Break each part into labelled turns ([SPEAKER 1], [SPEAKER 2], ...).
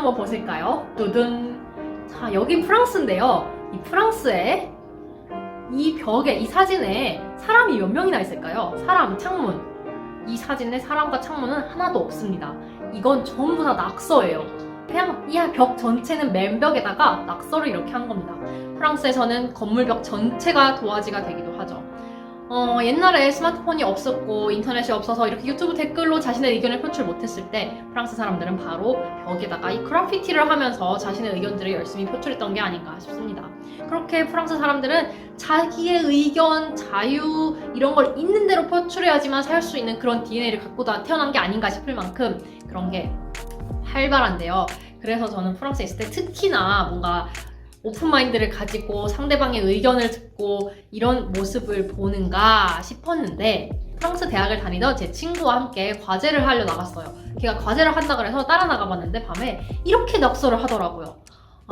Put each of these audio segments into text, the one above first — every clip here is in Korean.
[SPEAKER 1] 한번 보실까요? 두둔. 자, 여긴 프랑스인데요. 이 프랑스에 이 벽에, 이 사진에 사람이 몇 명이나 있을까요? 사람, 창문. 이 사진에 사람과 창문은 하나도 없습니다. 이건 전부 다 낙서예요. 그냥 이 벽 전체는 맨벽에다가 낙서를 이렇게 한 겁니다. 프랑스에서는 건물벽 전체가 도화지가 되기도 하죠. 어, 옛날에 스마트폰이 없었고 인터넷이 없어서 이렇게 유튜브 댓글로 자신의 의견을 표출 못했을 때 프랑스 사람들은 바로 벽에다가 이 그래피티를 하면서 자신의 의견들을 열심히 표출했던 게 아닌가 싶습니다. 그렇게 프랑스 사람들은 자기의 의견, 자유 이런 걸 있는 대로 표출해야지만 살 수 있는 그런 DNA를 갖고 다 태어난 게 아닌가 싶을 만큼 그런 게 활발한데요. 그래서 저는 프랑스에 있을 때 특히나 뭔가 오픈마인드를 가지고 상대방의 의견을 듣고 이런 모습을 보는가 싶었는데 프랑스 대학을 다니던 제 친구와 함께 과제를 하려 나갔어요. 걔가 과제를 한다 그래서 따라 나가봤는데 밤에 이렇게 낙서를 하더라고요.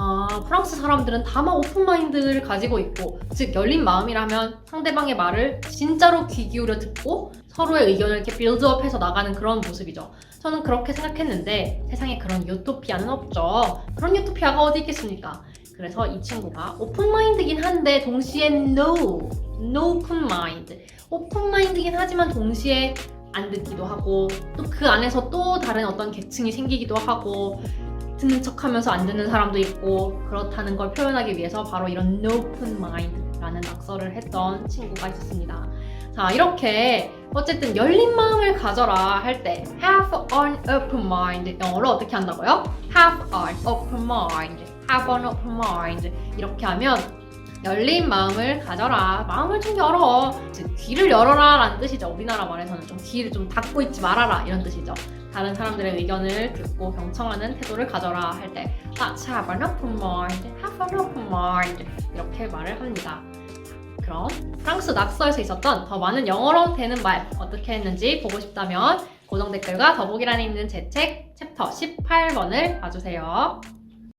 [SPEAKER 1] 아, 프랑스 사람들은 다만 오픈마인드를 가지고 있고, 즉, 열린 마음이라면 상대방의 말을 진짜로 귀 기울여 듣고 서로의 의견을 이렇게 빌드업해서 나가는 그런 모습이죠. 저는 그렇게 생각했는데 세상에 그런 유토피아는 없죠. 그런 유토피아가 어디 있겠습니까? 그래서 이 친구가 오픈마인드긴 한데 동시에 no, no open mind. 오픈마인드긴 하지만 동시에 안 듣기도 하고 또 그 안에서 또 다른 어떤 계층이 생기기도 하고 듣는 척하면서 안 듣는 사람도 있고 그렇다는 걸 표현하기 위해서 바로 이런 open mind라는 낙서를 했던 친구가 있었습니다. 자 이렇게 어쨌든 열린 마음을 가져라 할 때 have an open mind 영어로 어떻게 한다고요? have an open mind, have an open mind 이렇게 하면 열린 마음을 가져라 마음을 좀 열어 즉 귀를 열어라 라는 뜻이죠 우리나라 말에서는 좀 귀를 좀 닫고 있지 말아라 이런 뜻이죠 다른 사람들의 의견을 듣고 경청하는 태도를 가져라 할 때 Let's have an open mind, have an open mind 이렇게 말을 합니다 그럼 프랑스 낙서에서 있었던 더 많은 영어로 되는 말 어떻게 했는지 보고 싶다면 고정 댓글과 더보기란에 있는 제 책 챕터 18번을 봐주세요.